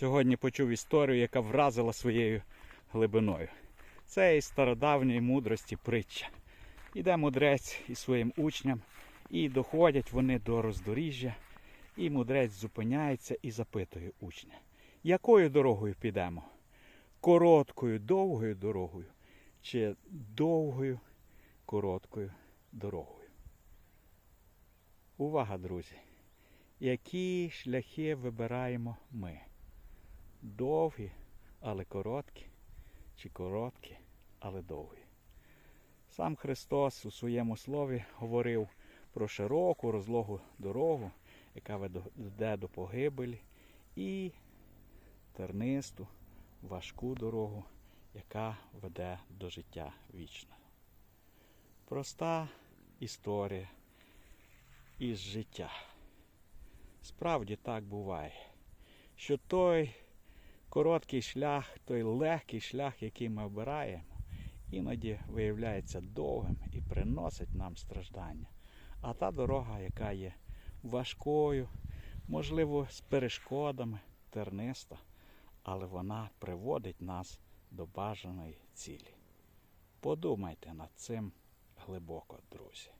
Сьогодні почув історію, яка вразила своєю глибиною. Це із стародавньої мудрості притча. Іде мудрець із своїм учням, і доходять вони до роздоріжжя, і мудрець зупиняється і запитує учня, якою дорогою підемо? Короткою, довгою дорогою чи довгою, короткою дорогою? Увага, друзі! Які шляхи вибираємо ми? Довгі, але короткі, чи короткі, але довгі? Сам Христос у своєму слові говорив про широку розлогу дорогу, яка веде до погибелі, і тернисту, важку дорогу, яка веде до життя вічного. Проста історія із життя. Справді так буває, що той короткий шлях, той легкий шлях, який ми обираємо, іноді виявляється довгим і приносить нам страждання. А та дорога, яка є важкою, можливо, з перешкодами, терниста, але вона приводить нас до бажаної цілі. Подумайте над цим глибоко, друзі.